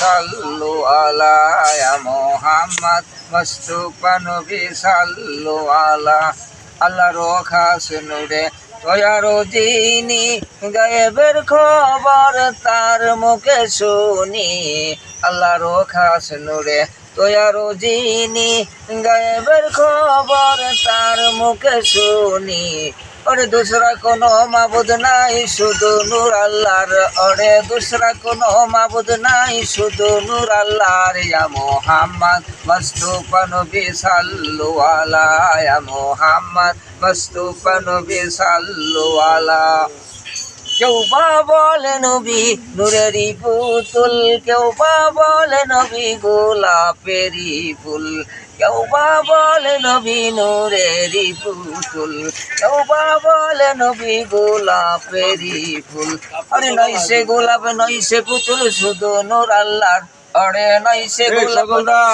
সাল্লু আলায়া মোহাম্মদ মুস্তাফা নবী সাল্লু আলা। আল্লাহর খাস নুরে তয়ারো দিনি গায়েবের খবর তার মুখে শুনি। আল্লাহর খাস নূরে তয়ারো যিনি গায়েবের খবর তার মুখে শুনি। ওরে দুসরা কোনো মাবুদ নাই, শুধু নূর আল্লাহর। ওরে দুসরা কোনো মাবুদ নাই, শুধু নূর আল্লাহর। ইয়া মোহাম্মদ মুস্তাফা নবী সাল্লু আলা ইয়া মোহাম্মদ মুস্তাফা নবী সাল্লু আলা কেউ বা বলে নবী নূরেরই পুতুল, কেউ বা বলে নবী গোলাপেরই ফুল, কেউ বা বলে নবী নূরেরই পুতুল, কেউ বা বলে নবী গোলাপেরই ফুল। আরে নই সে গোলাপ নই সে পুতুল, শুধু নূর আল্লাহর আরে নই সে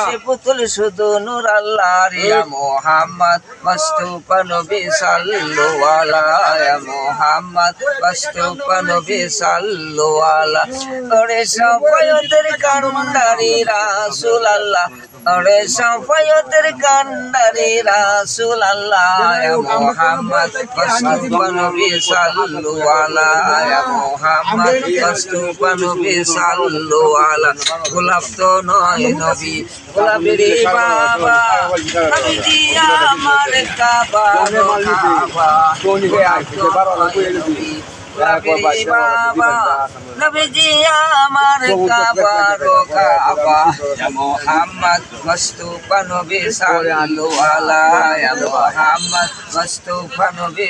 সে পুতুল শুধু নূর আল্লাহর ইয়া মোহাম্মদ মুস্তাফা নবী সাল্লু আলা মোহাম্মদ মুস্তাফা নবী সাল্লু আলা ওরে সফায়তের কান্ডারি রাসূল আল্লাহ ওরে সফায়তের কান্ডারি রাসূল আল্লাহ ইয়া মোহাম্মদ মুস্তাফা নবী সাল্লু আলা মোহাম্মদ মুস্তাফা নবী সাল্লু আলা গোলাপ তো নয় নবী গোলাপের বাবা। নবীজি আমার কাবা কাবা গোলাপের বাবা নবীজি আমার কাবা রো কাবা মোহাম্মদ মুস্তাফা নবী সাল্লু আলা ইয়া মোহাম্মদ মুস্তাফা নবী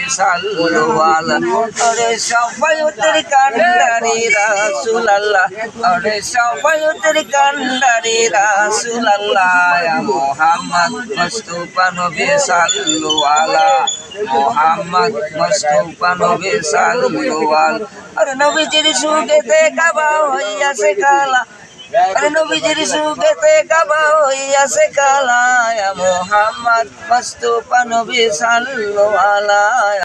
মোহাম্মদ মুস্তাফা নবী সাল্লু আলা মোহাম্মদ নবী সাল্লু আলা আরে নবীজির সুখেতে কাবা হইয়াছে কালা আরে নবীজির সুখেতে কাবা হইয়াছে কালা মোহাম্মদ মুস্তাফা নবী সাল্লু আলা